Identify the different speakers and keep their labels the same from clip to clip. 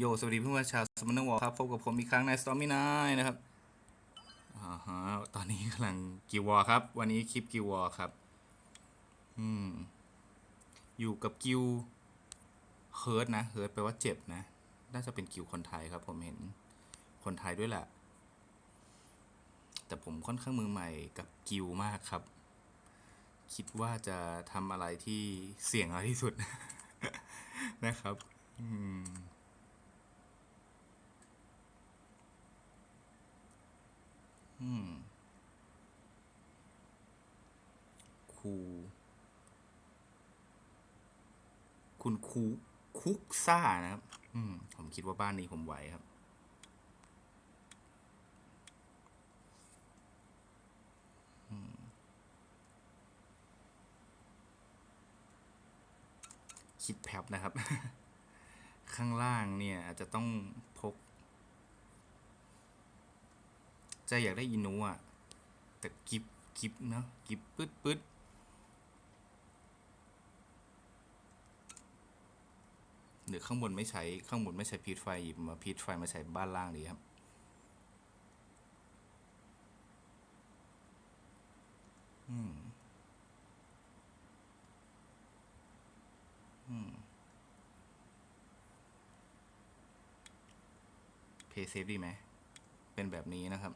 Speaker 1: โย สวัสดีเพื่อนๆชาวสมอนวอลครับ พบกับผมอีกครั้งใน Stormy Night นะครับอ่าฮะตอนนี้กำลังกิววอครับ วันนี้คลิปกิววอครับอืมอยู่กับกิวเฮิร์ตนะเฮิร์ตแปลว่าเจ็บนะ น่าจะเป็นกิวคนไทยครับ ผมเห็นคนไทยด้วยแหละ แต่ผมค่อนข้างมือใหม่กับกิวมากครับ คิดว่าจะทำอะไรที่เสี่ยงน้อยที่สุดนะครับ อืม อืมคูคุณคูคุกซ่านะครับ อืม ผมคิดว่าบ้านนี้ผมไหวครับ คิดแพบนะครับ ข้างล่างเนี่ย อาจจะต้องพก ใจอยากได้อินูอะ แต่กิบกิบเนาะกิบปึ๊ดปึ๊ดหรือข้างบนไม่ใช้ข้างบนไม่ใช้พีทไฟหยิบมาพีทไฟมาใช้บ้านล่างดีครับอืมอืมเพย์เซฟดีไหม เป็นแบบนี้นะครับ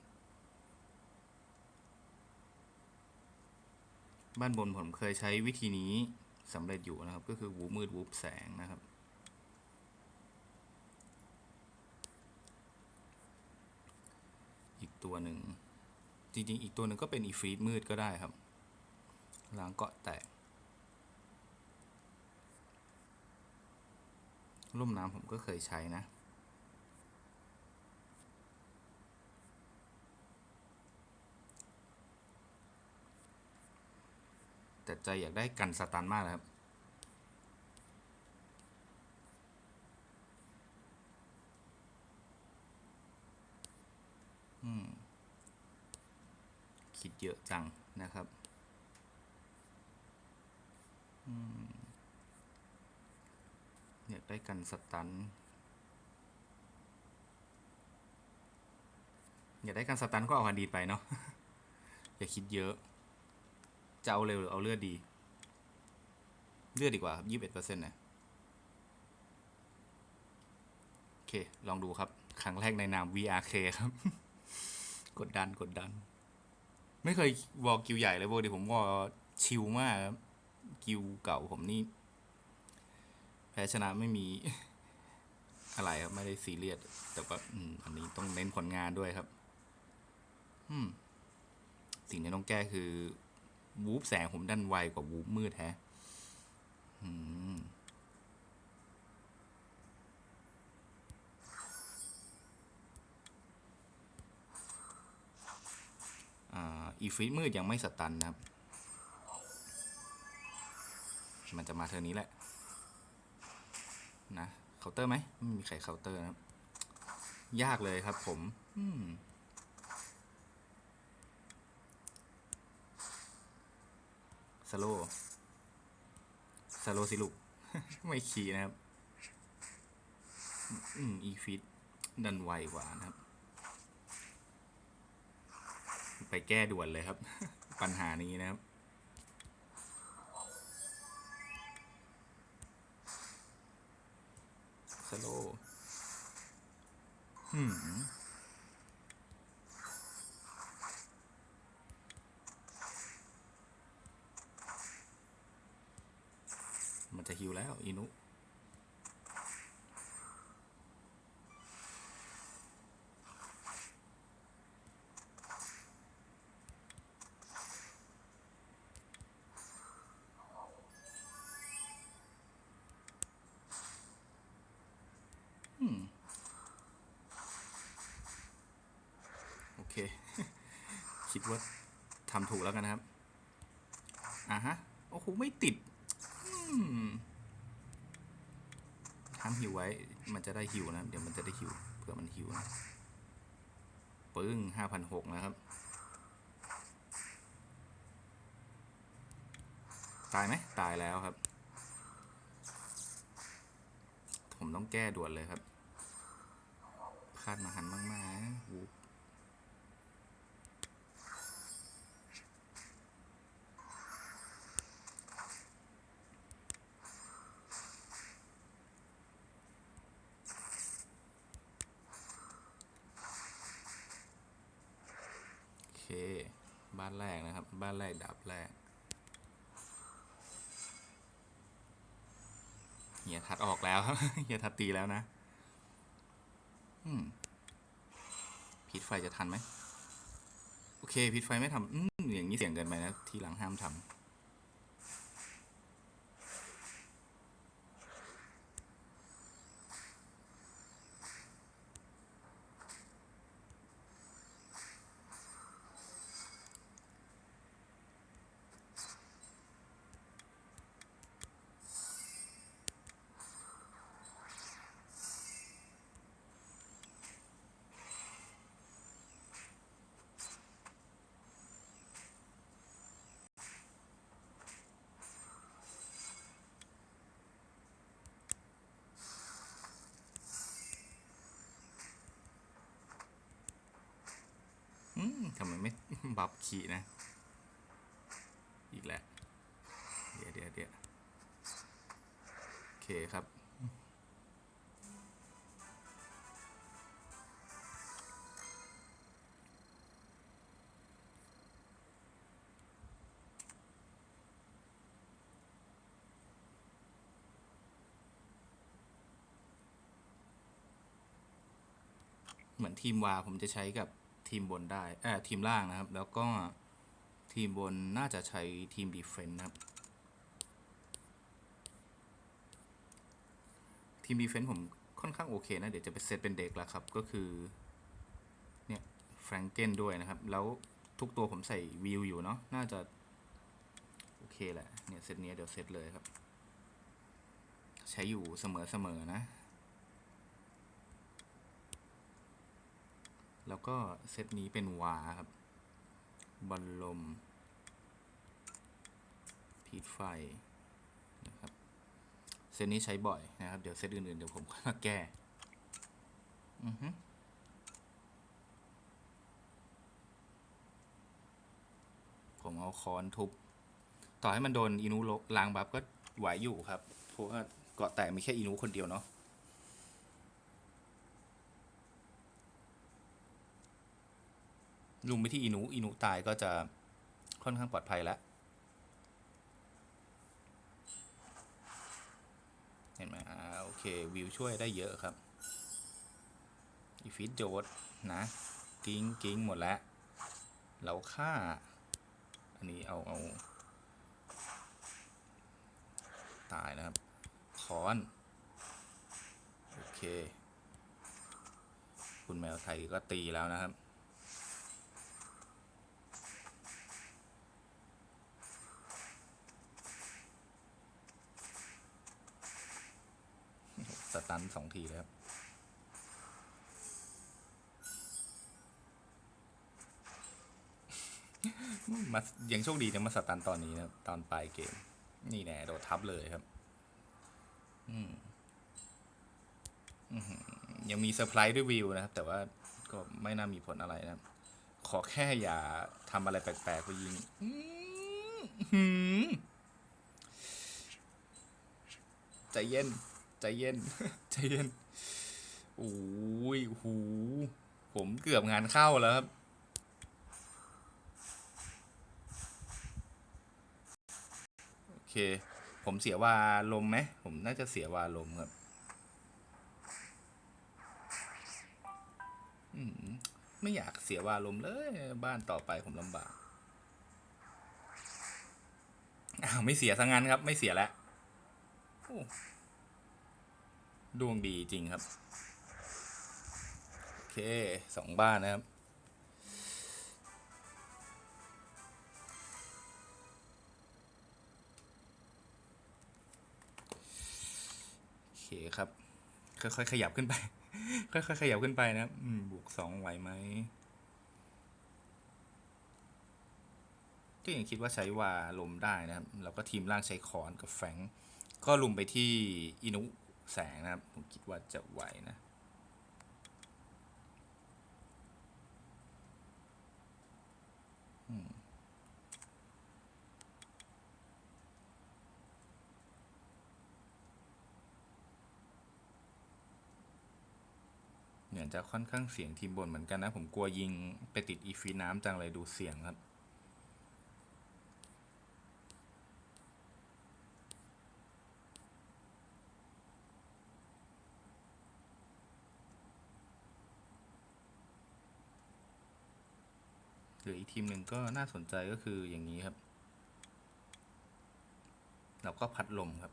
Speaker 1: บ้านบนผมเคยใช้วิธีนี้สำเร็จอยู่นะครับ ก็คือวูบมืดวูบแสงนะครับ อีกตัวหนึ่ง จริง ๆ อีกตัวหนึ่งก็เป็นอีฟรีดมืดก็ได้ครับล้างเกาะแตกร่มน้ำผมก็เคยใช้นะ แต่ใจอยากได้กันสตันมากเลยครับอืมคิดเยอะจังนะครับอยากได้กันสตันอยากได้กันสตันก็เอาฮันดีไปเนาะอย่าคิดเยอะ จะเอาเร็วหรือเอาเลือดดี เลือดดีกว่าครับยี่สิบเอ็ดเปอร์เซ็นต์นะโอเค ลองดูครับ ครั้งแรกในนาม VRK ครับ กดดันกดดัน ไม่เคยวอลกิวใหญ่เลยปกติผมวอลชิลมากครับ กิวเก่าผมนี่ แพ้ชนะไม่มีอะไรครับไม่ได้ซีเรียสแต่ว่าอืมอันนี้ต้องเน้นผลงานด้วยครับ อืม สิ่งที่ต้องแก้คือ วูบแสงผมดันไวกว่าวูบมืดแฮะอีฟรีดมืดยังไม่สตันนะครับ มันจะมาเทอนี้แหละ นะเคาน์เตอร์ไหมไม่มีใครเคาน์เตอร์นะครับ ยากเลยครับผม อืม สโลสโลสิลูก ไม่ขี่นะครับอืมอีฟิตดันไวกว่านะครับ ไปแก้ด่วนเลยครับ ปัญหานี้นะครับสโลอืม มันจะฮิวแล้วอินุ อืม โอเค คิด ว่าทำถูกแล้วกันนะครับ อะฮะ โอ้โห ไม่ติดห้ามหิวไว้ มันจะได้หิวนะ เดี๋ยวมันจะได้หิว เผื่อมันหิวนะ ปึ้งห้าพันหกนะครับ ตายไหม ตายแล้วครับ ผมต้องแก้ด่วนเลยครับ คาดมาหันมากๆนะวูบโอเค บ้านแรกนะครับ บ้านแรกดับแรกเฮียทัดออกแล้วครับเฮียทัดตีแล้วนะอืมพิษไฟจะทันไหมโอเคพิษไฟไม่ทำอืมอย่างนี้เสี่ยงเกินไปนะ ทีหลังห้ามทำ อืมทำไมไม่ บับขี่นะ อีกแล้วเดี๋ยวเดี๋ยวเดี๋ยวโอเคครับเหมือนทีมวาผมจะใช้กับ ทีมบนได้เออทีมล่างนะครับ แล้วก็ทีมบนน่าจะใช้ทีมดีเฟนต์นะครับ ทีมดีเฟนต์ผมค่อนข้างโอเคนะ เดี๋ยวจะไปเซตเป็นเด็กแล้วครับ ก็คือ เนี่ยแฟรงเกนด้วยนะครับ แล้วทุกตัวผมใส่วิวอยู่เนาะ น่าจะ โอเคแหละ เนี่ยเซตเนี้ยเดี๋ยวเซตเลยครับ ใช้อยู่เสมอๆนะ แล้วก็เซตนี้เป็นวาครับบอลลมพีทไฟนะครับ เซตนี้ใช้บ่อยนะครับ เดี๋ยวเซตอื่นๆ เดี๋ยวผมค่อยมาแก้ อือฮึผมเอาค้อนทุบ ต่อให้มันโดนอินุล้างบัฟก็ไหวอยู่ครับ เพราะว่าเกาะแตกมีแค่อินุคนเดียวเนาะ ลุมไปที่อินุอินุตายก็จะค่อนข้างปลอดภัยแล้ว เห็นไหมอ่าโอเค วิวช่วยได้เยอะครับอีฟิตโจดนะกิ้งกิ้งหมดแล้ว เราฆ่า อันนี้เอาเอา ตายนะครับคอนโอเค คุณแมวไทยก็ตีแล้วนะครับ สองทีเลยครับมายังโชคดีนะมาสตันตอนนี้นะตอนปลายเกม นี่แน่โดดทับเลยครับ อืมยังมีเซอร์ไพรส์ด้วยวิวนะครับ แต่ว่าก็ไม่น่ามีผลอะไรนะขอแค่อย่าทำอะไรแปลกๆไปยิงใจเย็น ใจเย็น ใจเย็น โอ้ยหู ผมเกือบงานเข้าแล้วครับ โอเค ผมเสียวาลมไหม ผมน่าจะเสียวาลมครับอืมไม่อยากเสียวาลมเลย บ้านต่อไปผมลำบากอ้าวไม่เสียซะงั้นครับ ไม่เสียแล้ว ดวงดีจริงครับ โอเคสองบ้านนะครับ โอเคครับ ค่อยๆขยับขึ้นไป ค่อยๆขยับขึ้นไปนะครับอืมบวกสองไหวไหมก็ยังคิดว่าใช้วาลมได้นะครับ แล้วก็ทีมล่างใช้คอนกับแฟง ก็ลุมไปที่อินุ แสงนะครับ ผมคิดว่าจะไหวนะเหมือนจะค่อนข้างเสียงทีมบนเหมือนกันนะ ผมกลัวยิงไปติดอีฟีน้ำจังเลยดูเสียงครับ หรืออีกทีมหนึ่งก็น่าสนใจก็คืออย่างนี้ครับ เราก็พัดลมครับ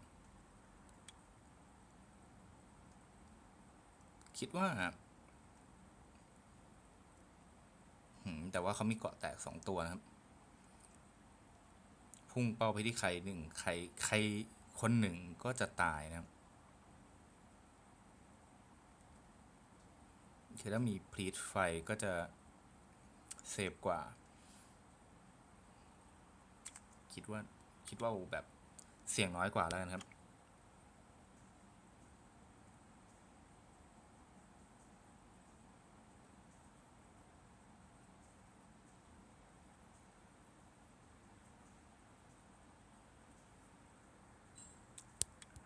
Speaker 1: คิดว่าหืมแต่ว่าเขามีเกาะแตกสองตัวนะครับ พุ่งเป้าไปที่ใครหนึ่งใครใครคนหนึ่งก็จะตายนะครับคือถ้ามีพลีทไฟก็จะ เซฟกว่า คิดว่าคิดว่าแบบเสี่ยงน้อยกว่าแล้วกันครับ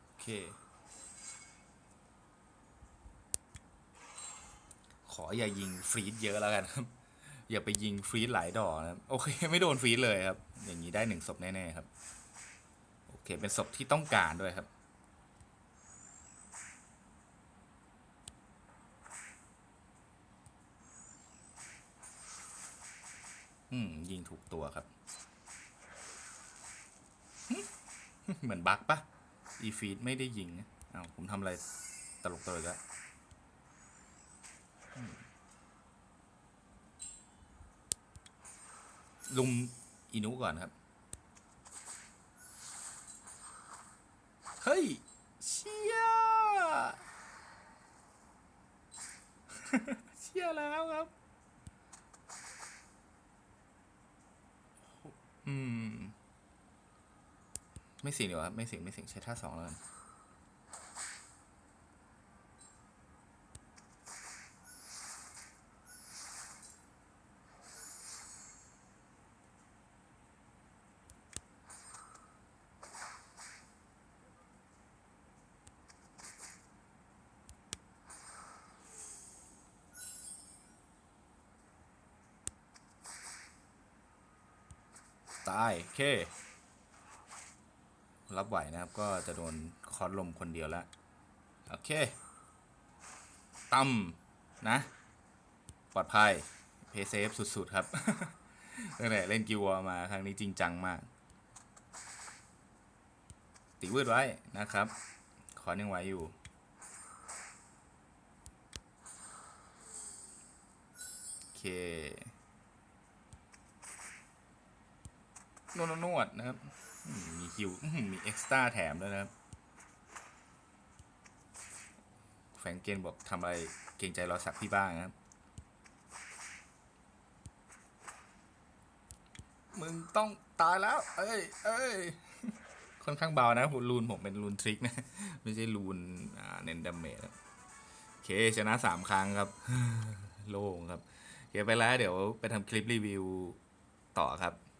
Speaker 1: โอเค ขออย่ายิงฟรีดเยอะแล้วกันครับ อย่าไปยิงฟรีดหลายดอกนะครับโอเคไม่โดนฟรีดเลยครับ อย่างนี้ได้หนึ่งศพแน่ๆครับ โอเคเป็นศพที่ต้องการด้วยครับ อืม ยิงถูกตัวครับ เหมือนบักปะอีฟีดไม่ได้ยิงนะอ้าวผมทำอะไรตลกตลกอะอื ลุมอินุก่อนครับ เฮ้ย เชี่ยเชี่ยแล้วครับ อืม ไม่เสิงดีกว่าครับไม่เสิงไม่เสิงใช้ท่าสองแล้วกัน ตายโอเค รับไหวนะครับ ก็จะโดนคอร์สลมคนเดียวแล้วโอเคตั้มนะ ปลอดภัย เพย์เซฟสุด ๆ ครับตั้งแต่เล่นกิวว์มา ครั้งนี้จริงจังมากติวืดไว้นะครับ ขอยังไหวอยู่โอเค นวดนวดๆนะครับ มีคิวมีเอ็กซ์ต้าแถมด้วยนะครับ แฟงเกนบอกทำอะไรเกรงใจรอสักพี่บ้างนะครับ มึงต้องตายแล้ว เอ้ย เอ้ย ค่อนข้างเบานะรูนผมเป็นรูนทริกนะ ไม่ใช่รูนเน้นดาเมจโอเค ชนะสามครั้งครับ โล่งครับโอเคไปแล้วเดี๋ยวไปทำคลิปรีวิวต่อครับ